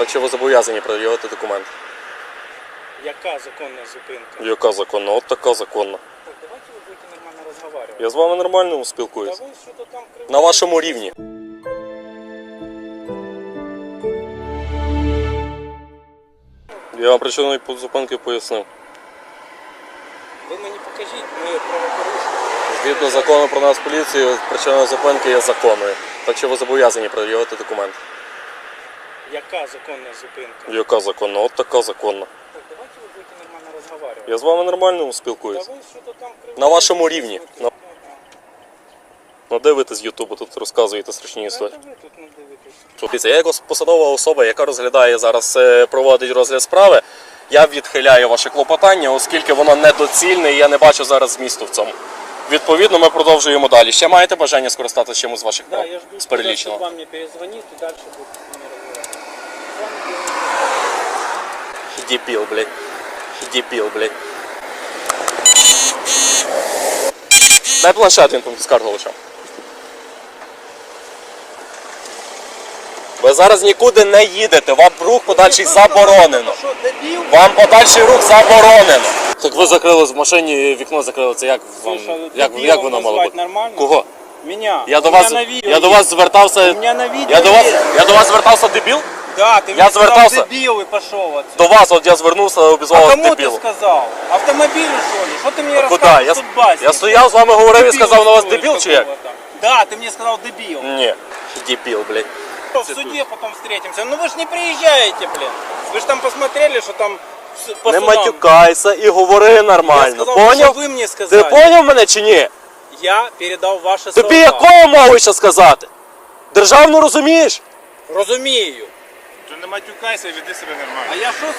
Так що ви зобов'язані пред'явити документ. Яка законна зупинка? Яка законна? От така законна. Так, давайте ви будете нормально розмовляти. Я з вами нормально Та ви що-то там кривите. На вашому рівні. Я вам причину зупинки пояснив. Ви мені покажіть моє правопорушення. Згідно закону про нас поліцію, причина зупинки є законною. Так що ви зобов'язані пред'явити документ. Яка законна зупинка? Яка законна? От така законна. Так, давайте ви будете нормально розмовляти. Я з вами нормально Та спілкуюсь. ви що-то там кривите. На вашому рівні. Та На- Надивитесь з Ютубу, тут розказуєте страшні ви історії. тут не дивитесь. Дивіться, я як посадова особа, яка розглядає зараз, е, проводить розгляд справи, я відхиляю ваше клопотання, оскільки воно недоцільне і я не бачу зараз змісту в цьому. Відповідно, ми продовжуємо далі. Ще маєте бажання скористатися чимось з ваших Да, прав? я жду, з когда переліченого? вам мне перезвонит и дальше будет С блядь. Дебіл, блядь. Дай планшет, він там скаргу лишав. Ви зараз нікуди не їдете, вам рух подальший заборонено. Вам подальший рух заборонено. Так ви закрили в машині, вікно закрили. Це як вам як, як воно мало бути? нормально? Кого? Меня. Я до вас я до вас звертався. Я до вас я до вас звертався дебіл? Да, ты Я мне сказал звертался. дебил и пошел отсюда. До вас, от я звернувся, А обізвав вас кому ты дебілом. сказал? Автомобилю что ли? Что ты мне Куди? рассказываешь Я, тут басни? я стояв з вами говорив і Дебил сказав на вас строишь дебіл чи як? какого-то. Да, ты мне сказал дебил. Ні. Дебіл, блядь. В суде потом встретимся. Ну вы же не приезжаете, блин. Вы же там посмотрели, что там с- по Не судам. матюкайся і говори Я нормально. сказал, Поняв? что вы мне Ти сказали. поняв мене чи ні? Я передал ваши Тобі слова. якою мовою ще сказати? Державну розумієш? Розумію. Матюкайся і веди себе нормально. А я що